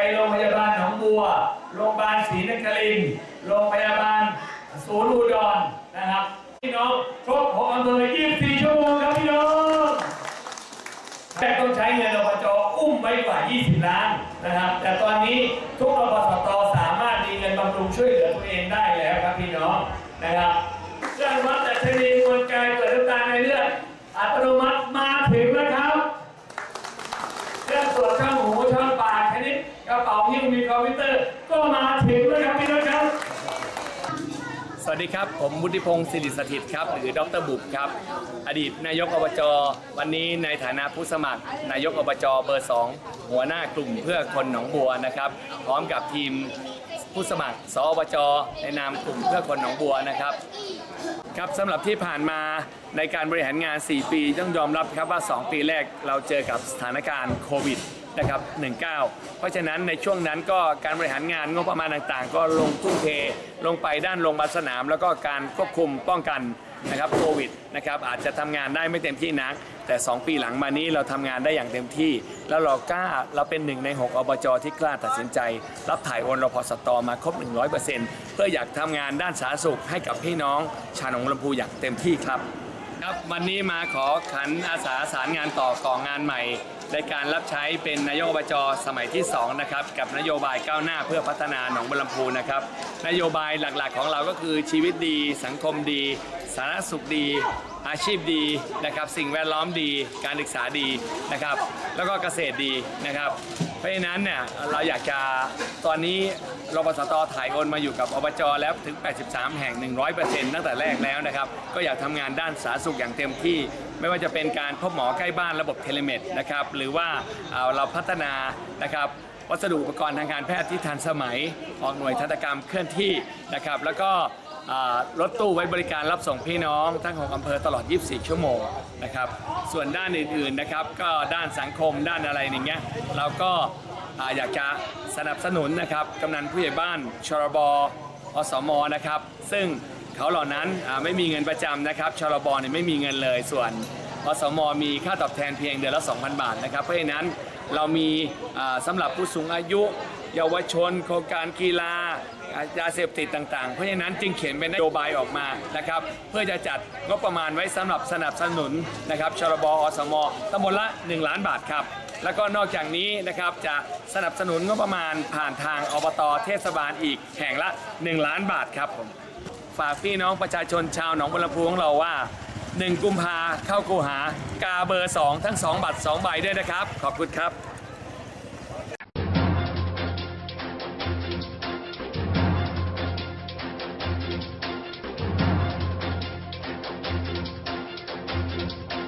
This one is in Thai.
ไปโรงพยาบาลหนองบัว โรงพยาบาลศรีนครินทร์โรงพยาบาลศูนย์อุดรนะครับ พี่น้องครบหกอำเภอ24 ชั่วโมงครับพี่น้องแต่ต้องใช้เงินอบจอุ้มไว้กว่า 20 ล้านนะครับ แต่ตอนนี้ทุกอบสตสามารถมีเงินบำรุงช่วยเหลือตัวเองได้แล้วครับพี่น้องนะครับเครื่องวัดดัชนีมวลกายเกิดน้ำตาลในเลือดอัตโนมัติมาถึงแล้วครับ เครื่องตรวจช่องหูช่องปากชนิด กระเป๋าหิ้วมีคอมพิวเตอร์ก็มาถึงแล้วครับพี่น้องครับ สวัสดีครับ ผมวุฒิพงศ์สิริสถิตครับ หรือดรบุบครับ อดีตนายกอบจ วันนี้ในฐานะผู้สมัคร นายกอบจเบอร์ 2 หัวหน้ากลุ่มเพื่อคนหนองบัวนะครับ พร้อมกับทีมผู้สมัคร สอบจ ในนามกลุ่มเพื่อคนหนองบัวนะครับครับสำหรับที่ผ่านมาในการบริหารงาน 4 ปี ต้องยอมรับครับว่า 2 ปีแรกเราเจอกับสถานการณ์โควิด นะครับ19 เพราะฉะนั้นในช่วงนั้นก็การบริหารงานงบประมาณต่างๆ ก็ลงทุ่มเทลงไปด้านโรงพยาบาลสนาม แล้วก็การควบคุมป้องกันนะครับโควิดนะครับอาจจะทำงานได้ไม่เต็มที่นัก แต่ 2 ปีหลังมานี้เราทำงานได้อย่างเต็มที่ แล้วเรากล้าเราเป็นหนึ่งใน 6 อบจที่กล้าตัดสินใจ รับถ่ายโอนรพสตมาครบ 100%เพื่ออยากทำงานด้านสาธารณสุขให้กับพี่น้องชาวหนองลำพูอย่างเต็มที่ครับครับวันนี้มาขอขันอาสาสารงานต่อก่องานใหม่ ในการรับใช้เป็นนายกอบจสมัยที่2นะครับกับนโยบายก้าวหน้าเพื่อพัฒนาหนองบัวลำพูนะครับนโยบายหลักๆของเราก็คือชีวิตดี สังคมดี สาธารณสุขดี อาชีพดีนะครับ สิ่งแวดล้อมดี การศึกษาดีนะครับ แล้วก็เกษตรดีนะครับ เพราะฉะนั้นเนี่ยเราอยากจะตอนนี้รปสตถ่ายโอนมาอยู่กับอบจแล้วถึง 83 แห่ง 100%ตั้งแต่แรกแล้วนะครับ ก็อยากทำงานด้านสาธารณสุขอย่างเต็มที่ ไม่ว่าจะเป็นการพบหมอใกล้บ้านระบบเทเลเมดนะครับหรือว่าเอ่อเราพัฒนานะครับวัสดุอุปกรณ์ทางการแพทย์ที่ทันสมัย ออกหน่วยทันตกรรมเคลื่อนที่นะครับ แล้วก็ รถตู้ไว้บริการรับส่งพี่น้องทั้งของอำเภอตลอด 24 ชั่วโมงนะครับส่วนด้านอื่นๆนะครับก็ด้านสังคมด้านอะไรอย่างเงี้ยเราก็อยากจะสนับสนุนนะครับกำนันผู้ใหญ่บ้านชรบอสมนะครับซึ่งเขาเหล่านั้นไม่มีเงินประจำนะครับชรบเนี่ยไม่มีเงินเลยส่วนอสมมีค่าตอบแทนเพียงเดือนละ 2,000 บาทนะครับเพราะฉะนั้น เรามีอ่าสำหรับผู้สูงอายุ เยาวชน โครงการกีฬายาเสพติดต่างๆ เพราะฉะนั้นจึงเขียนเป็นนโยบายออกมานะครับเพื่อจะจัดงบประมาณไว้สำหรับสนับสนุนนะครับชรบอสมตำบลละ 1 ล้านบาทครับ แล้วก็นอกจากนี้นะครับจะสนับสนุนงบประมาณผ่านทางอบตเทศบาลอีกแห่งละ 1 ล้านบาทครับผมฝากพี่น้องประชาชนชาวหนองบัวลำพูของเราว่า 1 กุมภาเข้ากูหากาเบอร์ 2 ทั้ง 2 บัตร 2 ใบด้วยนะครับ ขอบคุณครับ